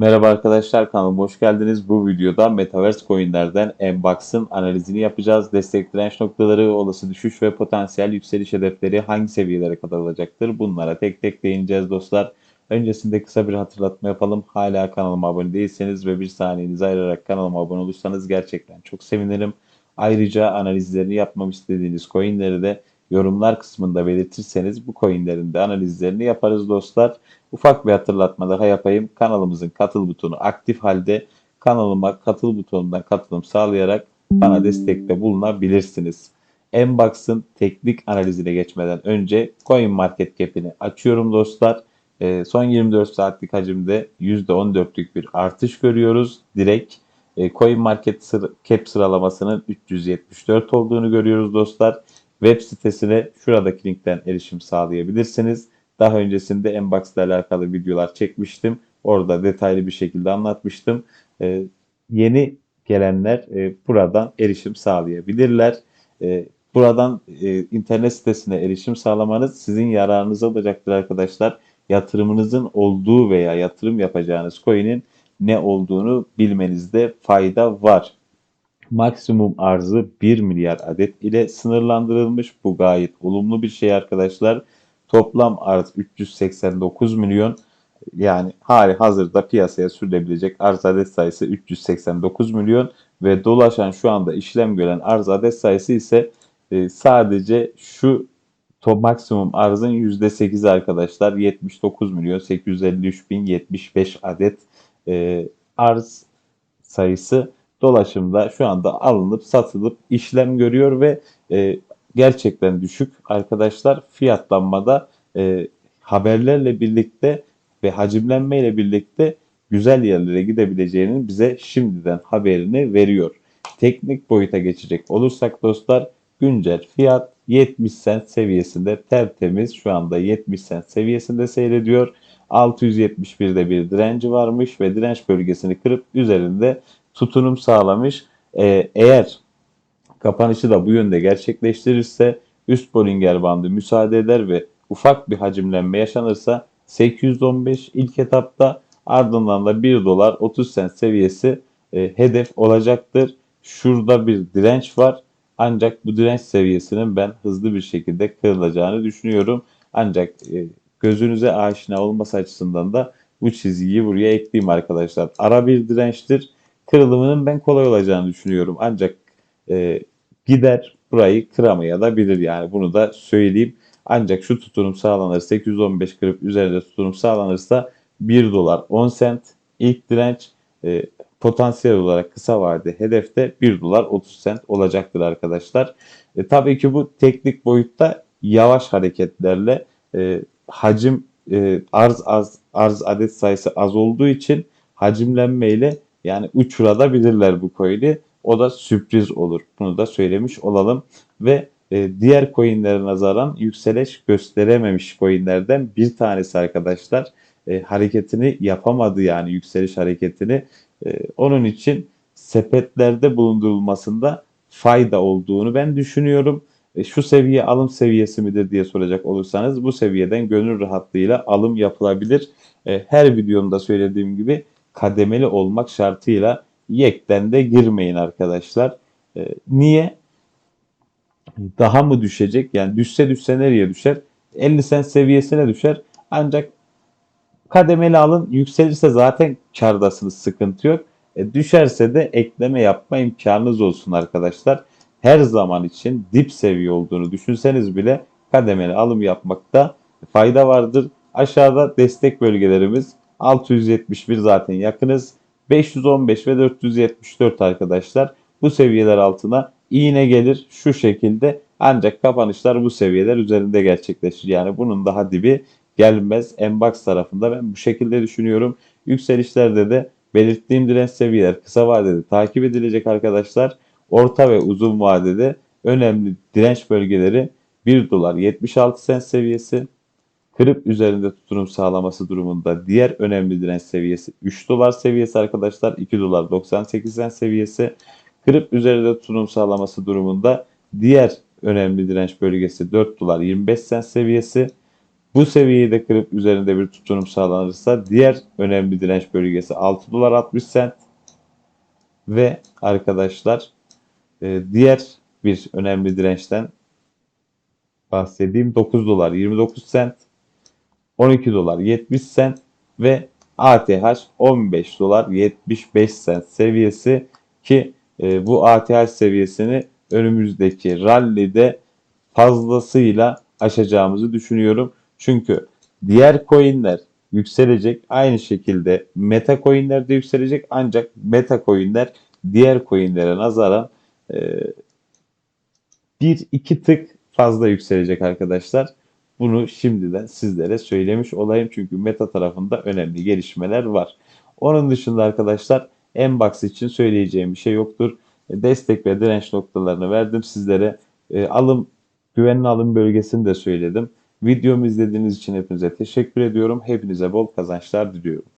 Merhaba arkadaşlar kanalıma hoş geldiniz. Bu videoda Metaverse coinlerden Mbox'ın analizini yapacağız. Destek direnç noktaları, olası düşüş ve potansiyel yükseliş hedefleri hangi seviyelere kadar olacaktır? Bunlara tek tek değineceğiz dostlar. Öncesinde kısa bir hatırlatma yapalım. Hala kanalıma abone değilseniz ve bir saniyenizi ayırarak kanalıma abone olursanız gerçekten çok sevinirim. Ayrıca analizlerini yapmam istediğiniz coinleri de yorumlar kısmında belirtirseniz bu coinlerin de analizlerini yaparız dostlar. Ufak bir hatırlatma daha yapayım. Kanalımızın katıl butonu aktif halde. Kanalıma katıl butonundan katılım sağlayarak bana destekte bulunabilirsiniz. Mbox'ın teknik analizine geçmeden önce Coin Market Cap'ini açıyorum dostlar. Ee, son 24 saatlik hacimde %14'lük bir artış görüyoruz. Direkt e, Coin Market Cap sıralamasının 374 olduğunu görüyoruz dostlar. Web sitesine şuradaki linkten erişim sağlayabilirsiniz. Daha öncesinde Mbox ile alakalı videolar çekmiştim. Orada detaylı bir şekilde anlatmıştım. Ee, yeni gelenler e, buradan erişim sağlayabilirler. E, buradan e, internet sitesine erişim sağlamanız sizin yararınıza olacaktır arkadaşlar. Yatırımınızın olduğu veya yatırım yapacağınız coin'in ne olduğunu bilmenizde fayda var. Maksimum arzı 1 milyar adet ile sınırlandırılmış. Bu gayet olumlu bir şey arkadaşlar. Toplam arz 389 milyon. Yani hali hazırda piyasaya sürülebilecek arz adet sayısı 389 milyon ve dolaşan şu anda işlem gören arz adet sayısı ise e, sadece şu to maksimum arzın %8'i arkadaşlar 79 milyon 853 bin 75 adet e, arz sayısı dolaşımda şu anda alınıp satılıp işlem görüyor ve e, gerçekten düşük arkadaşlar fiyatlanmada e, haberlerle birlikte ve hacimlenmeyle birlikte güzel yerlere gidebileceğinin bize şimdiden haberini veriyor. Teknik boyuta geçecek olursak dostlar güncel fiyat 70 cent seviyesinde tertemiz şu anda 70 cent seviyesinde seyrediyor. 671'de bir direnci varmış ve direnç bölgesini kırıp üzerinde tutunum sağlamış. Ee, eğer kapanışı da bu yönde gerçekleştirirse üst Bollinger bandı müsaade eder ve ufak bir hacimlenme yaşanırsa 815 ilk etapta ardından da 1 dolar 30 sent seviyesi e, hedef olacaktır. Şurada bir direnç var. Ancak bu direnç seviyesinin ben hızlı bir şekilde kırılacağını düşünüyorum. Ancak e, gözünüze aşina olması açısından da bu çizgiyi buraya ekleyeyim arkadaşlar. Ara bir dirençtir. Kırılımının ben kolay olacağını düşünüyorum. Ancak e, gider burayı kıramaya da bilir yani bunu da söyleyeyim. Ancak şu tutunum sağlanırsa 815 kırıp üzerinde tutunum sağlanırsa 1 dolar 10 sent ilk direnç e, potansiyel olarak kısa vadede hedefte 1 dolar 30 sent olacaktır arkadaşlar. E, tabii ki bu teknik boyutta yavaş hareketlerle e, hacim e, arz az arz adet sayısı az olduğu için hacimlenmeyle yani uçurabilirler bu coin'i. O da sürpriz olur. Bunu da söylemiş olalım. Ve e, diğer coinlere nazaran yükseliş gösterememiş coinlerden bir tanesi arkadaşlar. E, hareketini yapamadı yani yükseliş hareketini. E, onun için sepetlerde bulundurulmasında fayda olduğunu ben düşünüyorum. E, şu seviye alım seviyesi midir diye soracak olursanız bu seviyeden gönül rahatlığıyla alım yapılabilir. E, her videomda söylediğim gibi kademeli olmak şartıyla yekten de girmeyin arkadaşlar. E, niye? Daha mı düşecek? Yani düşse düşse nereye düşer? 50 sent seviyesine düşer. Ancak kademeli alın yükselirse zaten kardasınız sıkıntı yok. E, düşerse de ekleme yapma imkanınız olsun arkadaşlar. Her zaman için dip seviye olduğunu düşünseniz bile kademeli alım yapmakta fayda vardır. Aşağıda destek bölgelerimiz 671 zaten yakınız. 515 ve 474 arkadaşlar. Bu seviyeler altına iğne gelir şu şekilde. Ancak kapanışlar bu seviyeler üzerinde gerçekleşir. Yani bunun daha dibi gelmez. Enbox tarafında ben bu şekilde düşünüyorum. Yükselişlerde de belirttiğim direnç seviyeler kısa vadede takip edilecek arkadaşlar. Orta ve uzun vadede önemli direnç bölgeleri 1 dolar 76 sent seviyesi, kırıp üzerinde tutunum sağlaması durumunda diğer önemli direnç seviyesi 3 dolar seviyesi arkadaşlar. 2 dolar 98 sent seviyesi. Kırıp üzerinde tutunum sağlaması durumunda diğer önemli direnç bölgesi 4 dolar 25 sent seviyesi. Bu seviyeyi de kırıp üzerinde bir tutunum sağlanırsa diğer önemli direnç bölgesi 6 dolar 60 sent ve arkadaşlar e, diğer bir önemli dirençten bahsedeyim 9 dolar 29 sent 12 dolar 70 sent ve ATH 15 dolar 75 sent seviyesi ki e, bu ATH seviyesini önümüzdeki rally'de fazlasıyla aşacağımızı düşünüyorum. Çünkü diğer coinler yükselecek. Aynı şekilde meta coinler de yükselecek. Ancak meta coinler diğer coinlere nazaran e, bir iki tık fazla yükselecek arkadaşlar. Bunu şimdiden sizlere söylemiş olayım çünkü meta tarafında önemli gelişmeler var. Onun dışında arkadaşlar Enbox için söyleyeceğim bir şey yoktur. Destek ve direnç noktalarını verdim sizlere. E, alım güvenli alım bölgesini de söyledim. Videomu izlediğiniz için hepinize teşekkür ediyorum. Hepinize bol kazançlar diliyorum.